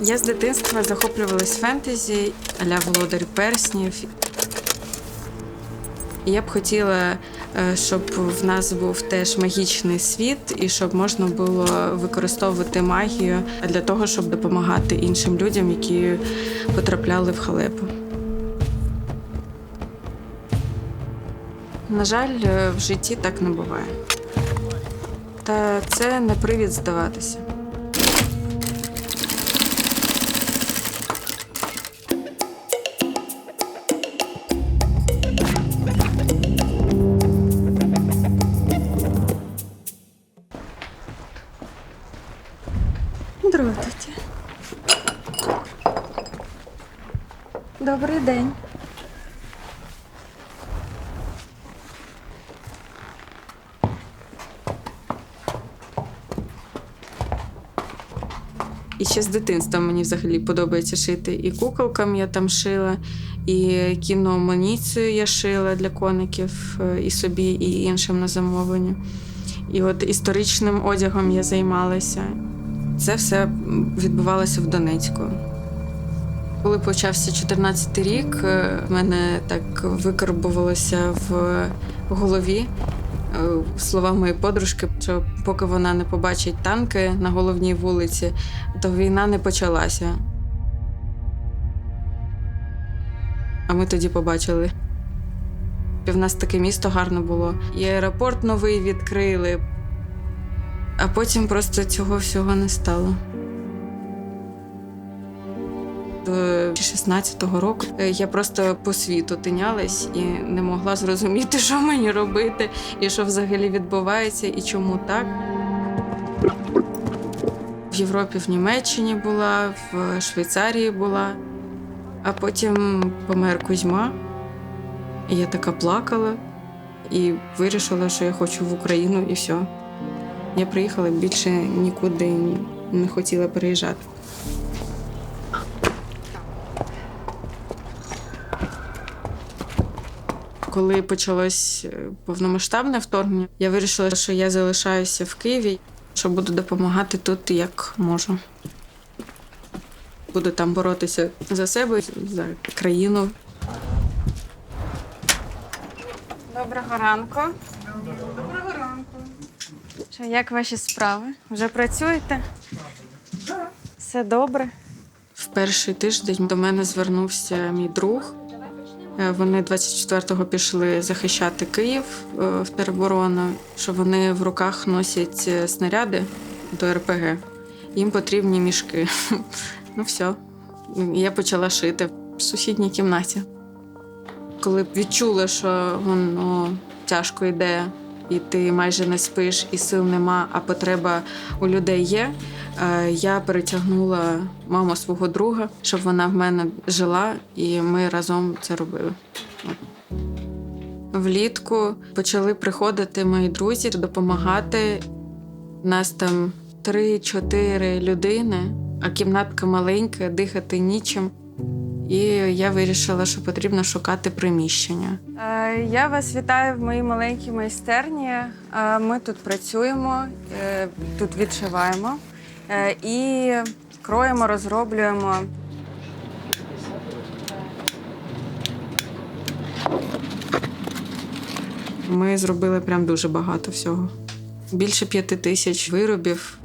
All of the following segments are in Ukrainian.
Я з дитинства захоплювалась фентезі, аля володар перснів. Я б хотіла, е, щоб в нас був теж магічний світ, і щоб можна було використовувати магію для того, щоб допомагати іншим людям, які потрапляли в халепу. На жаль, е, в житті так не буває. Та це не привід здаватися. Здравствуйте. Добрий день. І ще з дитинства мені взагалі подобається шити. І куколкам я там шила, і кіноамуніцію я шила для коників е, і собі, і іншим на замовлення. І от історичним одягом я займалася. Це все відбувалося в Донецьку. Коли почався 14 рік, е, в мене так викарбувалося в голові е, слова моєї подружки, що поки вона не побачить танки на головній вулиці, то війна не почалася. А ми тоді побачили. І В нас таке місто гарне було. І аеропорт новий відкрили, а потім просто цього всього не стало. До 16-го року е, я просто по світу тинялась і не могла зрозуміти, що мені робити, і що взагалі відбувається, і чому так. В Європі, в Німеччині була, в Швейцарії була, а потім помер Кузьма. І я така плакала і вирішила, що я хочу в Україну, і все. Я приїхала більше нікуди не хотіла переїжджати. Коли почалось е, повномасштабне вторгнення, я вирішила, що я залишаюся в Києві, що буду допомагати тут як можу. Буду там боротися за себе, за країну. Доброго ранку. Доброго ранку. Що, як ваші справи? Вже працюєте? Все добре. В перший тиждень до мене звернувся мій друг. Е, Вони 24-го пішли захищати Київ е, в тероборону, що вони в руках носять е, снаряди до РПГ. Їм потрібні мішки. Ну все. Я почала шити в сусідній кімнаті. Коли відчула, що воно тяжко йде, і ти майже не спиш, і сил нема, а потреба у людей є. е, Я перетягнула маму свого друга, щоб вона в мене жила, і ми разом це робили. Влітку почали приходити мої друзі допомагати. Нас там 3-4 людини, а кімнатка маленька, дихати нічим. І я вирішила, що потрібно шукати приміщення. Е, Я вас вітаю в моїй маленькій майстерні. Е, Ми тут працюємо, е, тут відшиваємо і кроємо, розроблюємо. Ми зробили прям дуже багато всього. Більше п'яти тисяч виробів.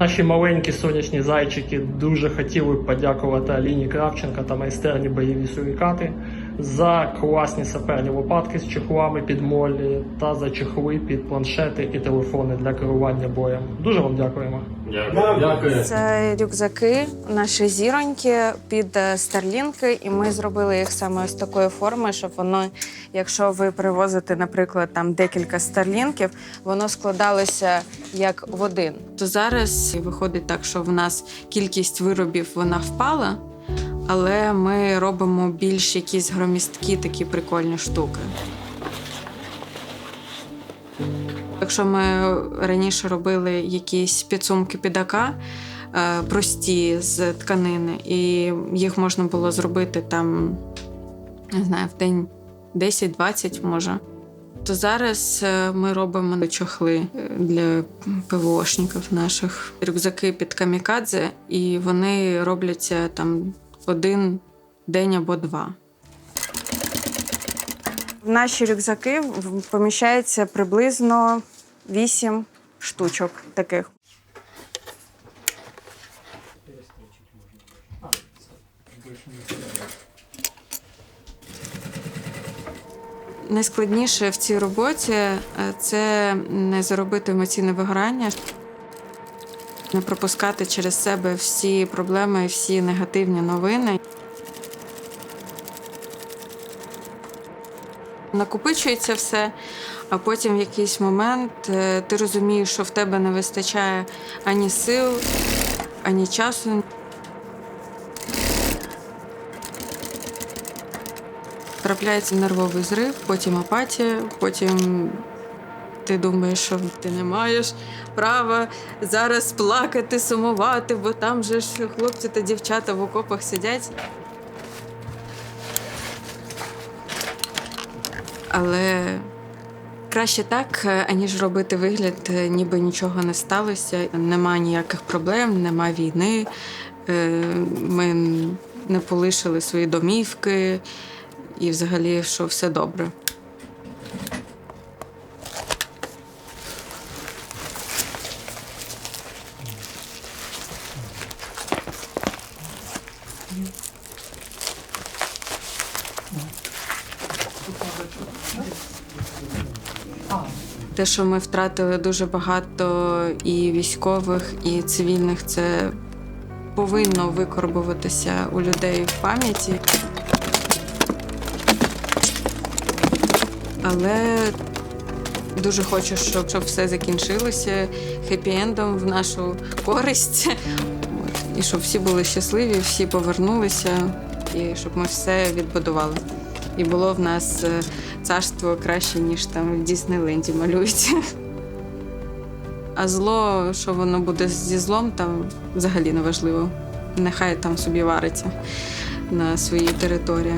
Наші маленькі сонячні зайчики дуже хотіли б подякувати Аліні Кравченка та майстерні бойові сурікати за класні саперні лопатки з чехлами під молі та за чехли під планшети і телефони для керування боєм. Дуже вам дякуємо. Дякую. Це рюкзаки, наші зіроньки під е, старлінки, і ми зробили їх саме з такої форми, щоб воно, якщо ви привозите, наприклад, там декілька старлінків, воно складалося як в один. То зараз виходить так, що в нас кількість виробів вона впала, але ми робимо більш якісь громісткі такі прикольні штуки. Якщо ми раніше робили якісь підсумки підака, е, прості з тканини, і їх можна було зробити там, не знаю, в день 10-20 може. То зараз е, ми робимо чохли е, для ПВОшників наших рюкзаки під камікадзе, і вони робляться там один день або два. В наші рюкзаки поміщається приблизно 8 штучок таких. Найскладніше в цій роботі е, це не заробити емоційне вигорання, не пропускати через себе всі проблеми всі негативні новини. Накопичується все, а потім в якийсь момент е, ти розумієш, що в тебе не вистачає ані сил, ані часу. Трапляється нервовий зрив, потім апатія, потім ти думаєш, що ти не маєш права зараз плакати, сумувати, бо там же ж хлопці та дівчата в окопах сидять. Але краще так, аніж робити вигляд, ніби нічого не сталося. Нема ніяких проблем, нема війни. е, Ми не полишили свої домівки і взагалі, що все добре. Те, що ми втратили дуже багато і військових, і цивільних, це повинно викорбуватися у людей в пам'яті. Але дуже хочу, щоб, щоб все закінчилося хеппі-ендом в нашу користь. І щоб всі були щасливі, всі повернулися, і щоб ми все відбудували. І було в нас е, царство краще, ніж там в Діснейленді малюють. А зло, що воно буде зі злом, там взагалі не важливо. Нехай там собі вариться на своїй території.